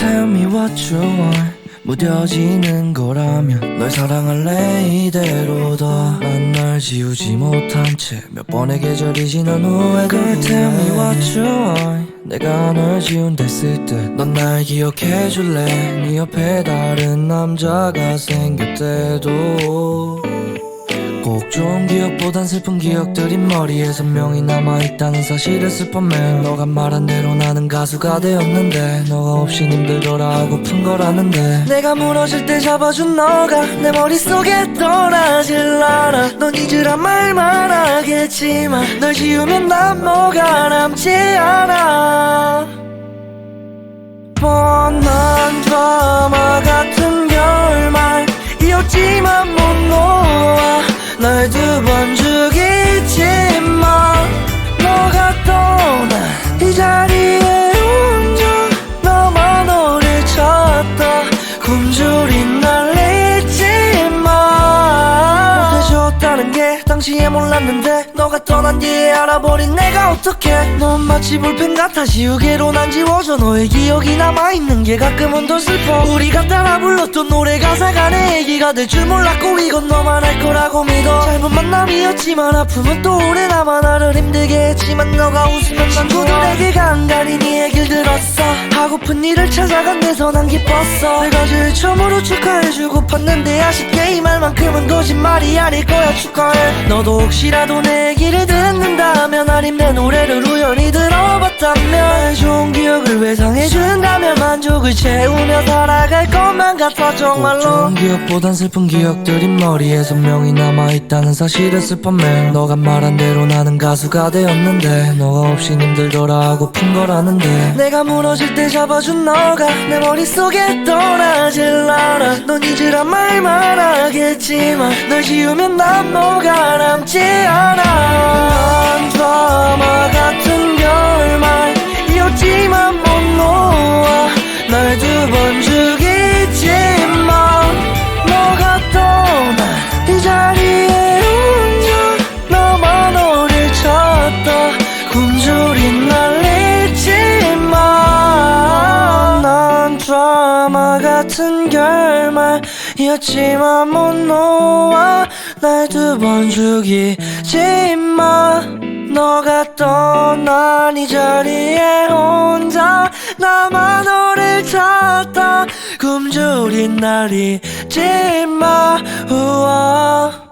tell me what you want. 무뎌지는 거라면 널 사랑할래 이대로다 난 날 지우지 못한 채 몇 번의 계절이 지난 후에 Girl tell me what you want. 내가 널 지운댔을 때 넌 날 기억해 줄래. 네 옆에 다른 남자가 생겼대도 꼭 좋은 기억보단 슬픈 기억들이 머리에 선명히 남아있다는 사실을 슬퍼맨 너가 말한 대로 나는 가수가 되었는데 너가 없인 힘들더라 하고픈 거라는데. 내가 무너질 때 잡아준 너가 내 머릿속에 떠나질 않아 넌 잊으란 말만 하겠지만 널 지우면 난 뭐가 남지 않아 당시에 몰랐는데 너가 떠난 뒤에 알아버린 내가 어떡해 넌 마치 볼펜 같아 지우개로 난 지워져 너의 기억이 남아있는 게 가끔은 더 슬퍼. 우리가 따라 불렀던 노래 가사가 내 얘기가 될 줄 몰랐고 이건 너만 할 거라고 믿어. 짧은 만남이었지만 아픔은 또 오래 남아 나를 힘들게 했지만 너가 웃으면 난 친구들에게 간간히 하고픈 일을 찾아간 데서 난 기뻤어. 내가 제일 처음으로 축하해주고 팠는데 아쉽게 이 말만큼은 거짓말이 아닐 거야 축하해. 너도 혹시라도 내 얘기를 듣는다면 아님 내 노래를 우연히 들어봤다면 좋은 기억을 회상해준다면 만족을 채우며 살아갈 것만 같아 정말로. 좋은 기억보단 슬픈 기억들이 머리에 선명히 남아있다는 사실을 슬퍼맨 너가 말한 대로 나는 가수가 되었는데 너가 없인 힘들더라 하고픈 거라는데. 내가 무너질 때 잡아준 너가 내 머릿속에 떠나질 않아 넌 잊으란 말만 하겠지만 널 지우면 난 뭐가 남지 떠나 이 자리에 혼자 너만 너를 찾다. 굶주린 날 잊지마 난 드라마 같은 결말이었지만 못 놓아 날 두 번 죽이지마 너가 떠난 이 자리에 떨린 날이 제일 마워